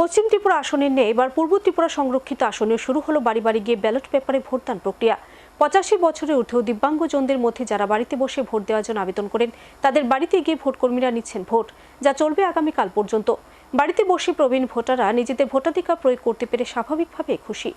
পশ্চিম ত্রিপুরা আসনের নিয়ে এবার পূর্ব ত্রিপুরা সংরক্ষিত আসনে শুরু হলো বাড়ি বাড়ি গিয়ে ব্যালট পেপারে ভোটদান প্রক্রিয়া। পঁচাশি বছরের ঊর্ধ্ব দিব্যাঙ্গজনদের মধ্যে যারা বাড়িতে বসে ভোট দেওয়ার জন্য আবেদন করেন, তাদের বাড়িতে গিয়ে ভোটকর্মীরা নিচ্ছেন ভোট। যা চলবে আগামীকাল পর্যন্ত। বাড়িতে বসে প্রবীণ ভোটাররা নিজেদের ভোটাধিকার প্রয়োগ করতে পেরে স্বাভাবিকভাবে খুশি।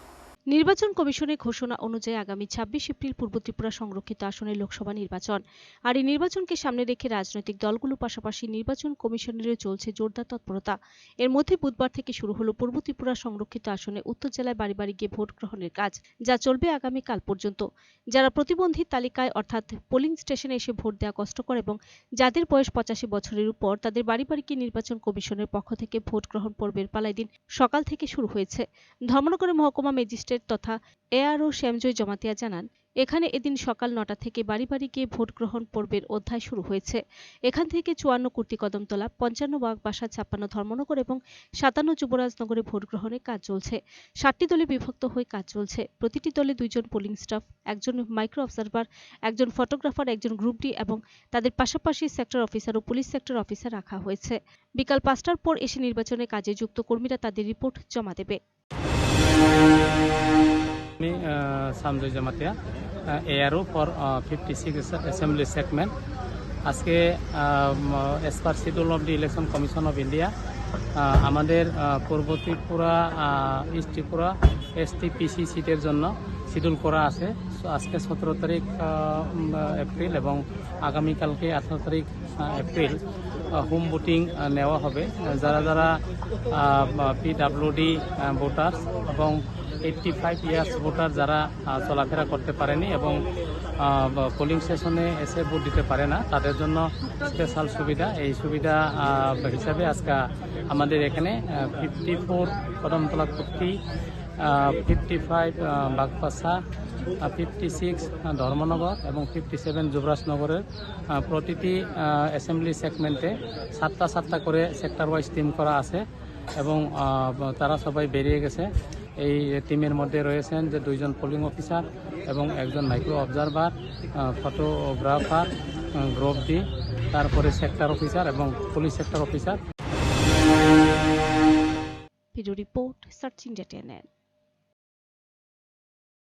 নির্বাচন কমিশনের ঘোষণা অনুযায়ী আগামী ছাব্বিশ এপ্রিল পূর্ব ত্রিপুরা সংরক্ষিত আসনের লোকসভা নির্বাচন। আর এই নির্বাচনকে সামনে রেখে রাজনৈতিক দলগুলো পাশাপাশি নির্বাচন কমিশনেরও চলছে জোরদার তৎপরতা। এর মধ্যে বুধবার থেকে শুরু হলো পূর্ব ত্রিপুরা সংরক্ষিত আসনে উত্তর জেলায় বাড়ি বাড়ি গিয়ে ভোট গ্রহণের কাজ, যা চলবে আগামীকাল পর্যন্ত। যারা প্রতিবন্ধী তালিকায় অর্থাৎ পোলিং স্টেশনে এসে ভোট দেওয়া কষ্টকর এবং যাদের বয়স পঁচাশি বছরের উপর তাদের বাড়ি বাড়ি গিয়ে নির্বাচন কমিশনের পক্ষ থেকে ভোট গ্রহণ পর্বের পালায় দিন সকাল থেকে শুরু হয়েছে। ধর্মনগরের মহকুমা ম্যাজিস্ট্রেট তথা এআরও শ্যামজয় জমাতিয়া জানান, এখানে এদিন সকাল নটা থেকে বাড়ি বাড়ি গিয়ে ভোট গ্রহণ পর্বের অধ্যায় শুরু হয়েছে। এখান থেকে চুয়ান্ন কুর্তি কদমতলা, পঞ্চান্ন বাগবাসা, ছাপ্পান্ন ধর্মনগর এবং সাতান্ন যুবরাজনগরে ভোট গ্রহণের কাজ চলছে। ষাটটি দলে বিভক্ত হয়ে কাজ চলছে। প্রতিটি দলে দুইজন পোলিং স্টাফ, একজন মাইক্রো অবজারভার, একজন ফটোগ্রাফার, একজন গ্রুপ ডি এবং তাদের পাশাপাশি সেক্টর অফিসার ও পুলিশ সেক্টর অফিসার রাখা হয়েছে। বিকাল পাঁচটার পর এসে নির্বাচনের কাজে যুক্ত কর্মীরা তাদের রিপোর্ট জমা দেবে। আমি Sanjay Jamatia ARO for fifty six assembly segment আজকে as per schedule of the election commission of India আমাদের পূর্ব Tripura east Tripura ST PC সিটের জন্য শিডিউল করা আছে। আজকে সতেরো তারিখ এপ্রিল এবং আগামীকালকে আঠারো তারিখ এপ্রিল হোম ভোটিং নেওয়া হবে। যারা যারা পি পিডাব্লিউডি ভোটার্স এবং এইটটি ফাইভ ইয়ার্স ভোটার যারা চলাফেরা করতে পারেনি এবং পোলিং স্টেশনে এসে ভোট দিতে পারে না, তাদের জন্য স্পেশাল সুবিধা। এই সুবিধা হিসাবে আজকে আমাদের এখানে fifty four Kadamtala Kurti fifty five Bagbassa fifty six Dharmanagar এবং ফিফটি সেভেন যুবরাজনগরের প্রতিটি অ্যাসেম্বলি সেগমেন্টে সাতটা সাতটা করে সেক্টর ওয়াইজ টিম করা আছে। এবং তারা সবাই বেরিয়ে গেছে। এই টিমের মধ্যে রয়েছেন যে দুইজন পোলিং অফিসার এবং একজন micro observer photographer group D তারপরে সেক্টর অফিসার এবং পুলিশ সেক্টর অফিসার রিপোর্ট, সার্চিং টিএনএন